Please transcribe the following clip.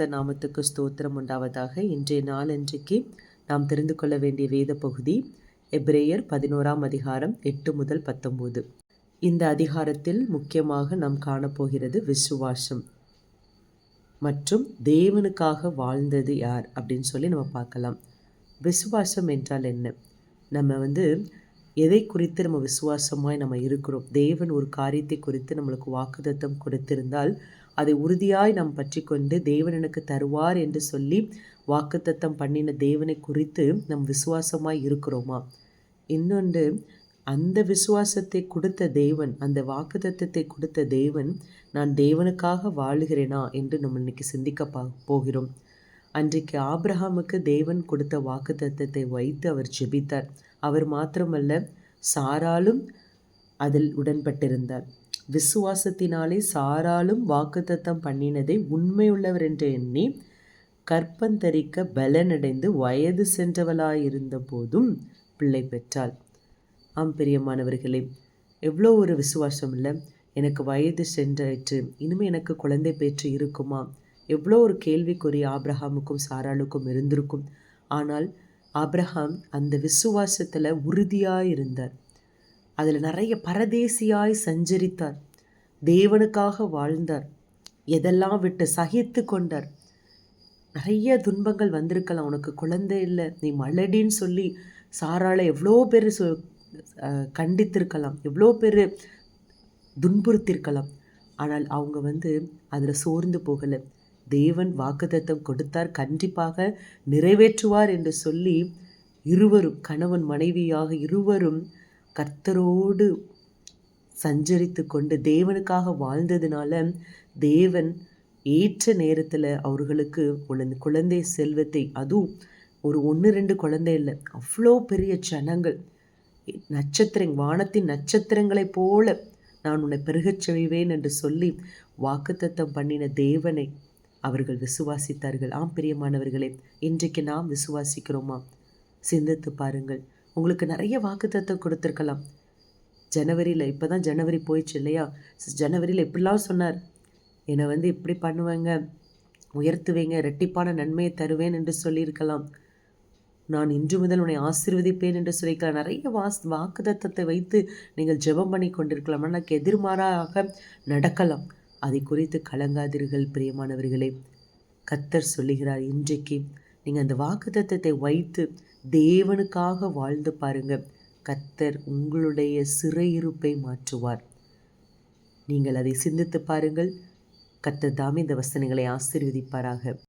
பரிசுத்த நாமத்துக்கு ஸ்தோத்திரம் உண்டாவதாக இன்றைய நாளன்றைக்கு நாம் தெரிந்து கொள்ள வேண்டிய வேத பகுதி எப்ரேயர் பதினோராம் அதிகாரம் எட்டு முதல் பத்தொம்போது இந்த அதிகாரத்தில் முக்கியமாக நாம் காணப்போகிறது விசுவாசம் மற்றும் தேவனுக்காக வாழ்ந்தது யார் அப்படின்னு சொல்லி நம்ம பார்க்கலாம். விசுவாசம் என்றால் என்ன? நம்ம வந்து எதை குறித்து நம்ம விசுவாசமாய் நம்ம இருக்கிறோம்? தேவன் ஒரு காரியத்தை குறித்து நம்மளுக்கு வாக்குதத்தம் கொடுத்திருந்தால் அதை உறுதியாய் நாம் பற்றி கொண்டு தேவன் எனக்கு தருவார் என்று சொல்லி வாக்குத்தத்தம் பண்ணின தேவனை குறித்து நம் விசுவாசமாய் இருக்கிறோமா? இன்னொன்று அந்த விசுவாசத்தை கொடுத்த தேவன் அந்த வாக்குத்தத்தத்தை கொடுத்த தேவன் நான் தேவனுக்காக வாழுகிறேனா என்று நம்ம இன்னைக்கு சிந்திக்க பா போகிறோம். அன்றைக்கு ஆப்ரஹாமுக்கு தேவன் கொடுத்த வாக்குத்தத்தத்தை வைத்து அவர் ஜெபித்தார். அவர் மாத்திரமல்ல சாராலும் அதில் உடன்பட்டிருந்தார். விசுவாசத்தினாலே சாராலும் வாக்குத்தத்தம் பண்ணினதை உண்மையுள்ளவர் என்று எண்ணி கற்பந்தரிக்க பலனடைந்து வயது சென்றவளாயிருந்த போதும் பிள்ளை பெற்றாள். ஆம் பிரியமானவர்களே எவ்வளோ ஒரு விசுவாசம் இல்லை. எனக்கு வயது சென்றாயிற்று இனிமேல் எனக்கு குழந்தை பெற்று இருக்குமா? எவ்வளோ ஒரு கேள்விக்குறி ஆப்ரஹாமுக்கும் சாராளுக்கும் இருந்திருக்கும். ஆனால் ஆப்ரஹாம் அந்த விசுவாசத்தில் உறுதியாக இருந்தார் அதில் நிறைய பரதேசியாய் சஞ்சரித்தார். தேவனுக்காக வாழ்ந்தார். எதெல்லாம் விட்டு சகித்து கொண்டார். நிறைய துன்பங்கள் வந்திருக்கலாம். உனக்கு குழந்தை இல்லை. நீ மலடின்னு சொல்லி சாரால் எவ்வளோ பேர் சொ கண்டித்திருக்கலாம். எவ்வளோ பேர் துன்புறுத்திருக்கலாம். ஆனால் அவங்க வந்து அதில் சோர்ந்து போகலை. தேவன் வாக்குத்தத்தம் கொடுத்தார். கண்டிப்பாக நிறைவேற்றுவார் என்று சொல்லி இருவரும் கணவன் மனைவியாக இருவரும் கர்த்தரோடு சஞ்சரித்து கொண்டு தேவனுக்காக வாழ்ந்ததுனால தேவன் ஏற்ற நேரத்தில் அவர்களுக்கு குழந்தை குழந்தை செல்வத்தை அதுவும் ஒரு ஒன்று ரெண்டு குழந்தை இல்லை அவ்வளோ பெரிய ஜனங்கள். நட்சத்திரங்கள் வானத்தின் நட்சத்திரங்களைப் போல நான் உன்னை பெருகச் செய்வேன் என்று சொல்லி வாக்குத்தத்தம் பண்ணின தேவனை அவர்கள் விசுவாசித்தார்கள். ஆம் பிரியமானவர்களே இன்றைக்கு நாம் விசுவாசிக்கிறோமா? சிந்தித்து பாருங்கள். உங்களுக்கு நிறைய வாக்குத்தத்தம் கொடுத்துருக்கலாம். ஜனவரியில் இப்போ தான் ஜனவரி போயிடுச்சு இல்லையா? ஜனவரியில் எப்படிலாம் சொன்னார்? என்னை வந்து இப்படி பண்ணுவேங்க உயர்த்துவேங்க ரெட்டிப்பான நன்மையை தருவேன் என்று சொல்லியிருக்கலாம். நான் இன்று முதல் உன்னை ஆசிர்வதிப்பேன் என்று சொல்லியிருக்கலாம். நிறைய வாஸ் வாக்குதத்தத்தை வைத்து நீங்கள் ஜெபம் பண்ணி கொண்டிருக்கலாம். ஆனால் எதிர்மாறாக நடக்கலாம். அதை குறித்து கலங்காதீர்கள் பிரியமானவர்களே. கத்தர் சொல்லுகிறார் இன்றைக்கு நீங்கள் அந்த வாக்குத்தத்தை வைத்து தேவனுக்காக வாழ்ந்து பாருங்க. கத்தர் உங்களுடைய சிறையிருப்பை மாற்றுவார். நீங்கள் அதை சிந்தித்து பாருங்கள். கத்தர் தாமே இந்த வசனங்களை ஆசீர்வதிப்பாராக.